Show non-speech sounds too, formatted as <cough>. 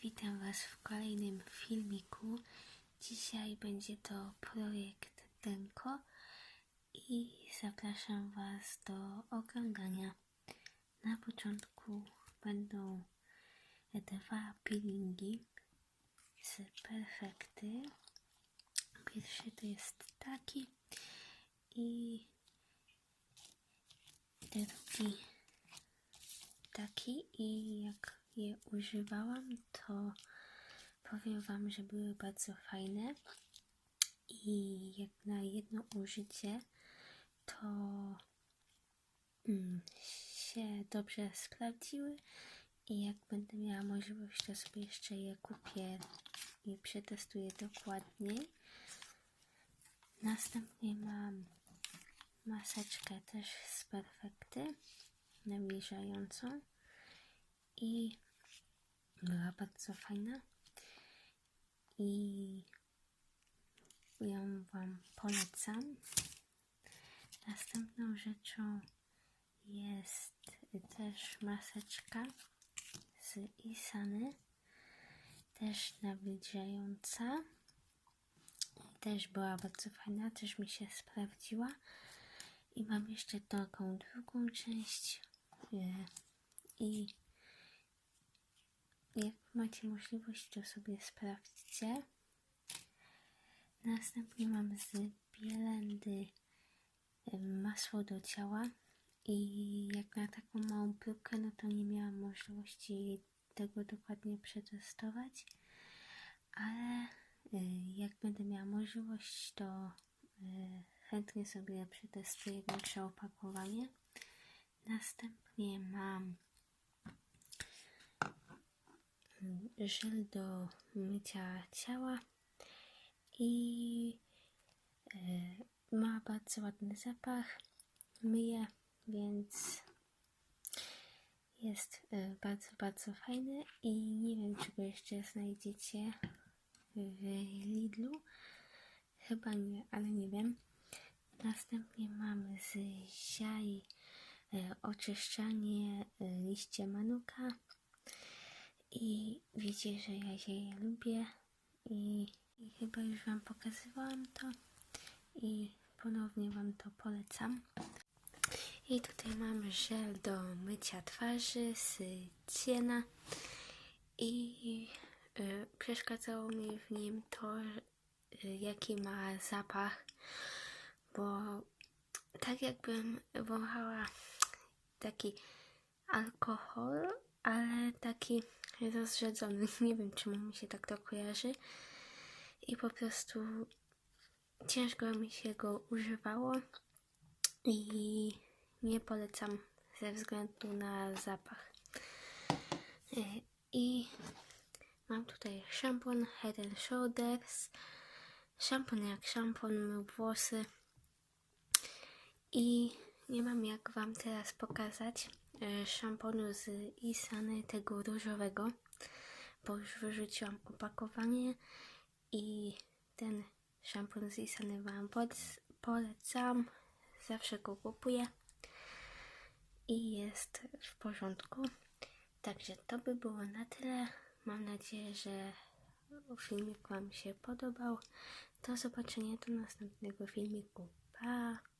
Witam Was w kolejnym filmiku. Dzisiaj będzie to projekt Denko i zapraszam Was do oglądania. Na początku będą dwa peelingi z perfekty. Pierwszy to jest taki i drugi taki i jak je używałam, to powiem Wam, że były bardzo fajne. I jak na jedno użycie to mm, się dobrze sprawdziły. I jak będę miała możliwość, to sobie jeszcze je kupię i przetestuję dokładniej. Następnie mam maseczkę też z perfekty nawilżającą i była bardzo fajna i ją Wam polecam. Następną rzeczą jest też maseczka z Isany, też nawilżająca. Też była bardzo fajna, też mi się sprawdziła. I mam jeszcze taką drugą część e, i jak macie możliwość, to sobie sprawdźcie. Następnie mam z Bielendy masło do ciała i jak na taką małą próbkę, no to nie miałam możliwości tego dokładnie przetestować, ale y, jak będę miała możliwość, to y, chętnie sobie przetestuję większe opakowanie. Następnie mam żel do mycia ciała i e, ma bardzo ładny zapach. Myję, więc jest e, bardzo, bardzo fajny i nie wiem, czy go jeszcze znajdziecie w Lidlu. Chyba nie, ale nie wiem. Następnie mamy z ziai e, oczyszczanie liście manuka i wiecie, że ja się je lubię. I, i chyba już Wam pokazywałam to. I ponownie Wam to polecam. I tutaj mam żel do mycia twarzy z Ciena. I y, przeszkadzało mi w nim to, y, jaki ma zapach, bo tak jakbym wąchała taki alkohol, ale taki rozrzedzony. <laughs> Nie wiem, czemu mi się tak to kojarzy. I po prostu ciężko mi się go używało i nie polecam ze względu na zapach. E, I mam tutaj szampon Head and Shoulders. Szampon jak szampon, mył włosy. I nie mam jak Wam teraz pokazać szamponu z Isany, tego różowego, bo już wyrzuciłam opakowanie i ten szampon z Isany Wam polecam, zawsze go kupuję i jest w porządku. Także to by było na tyle. Mam nadzieję, że filmik Wam się podobał. Do zobaczenia do następnego filmiku. Pa!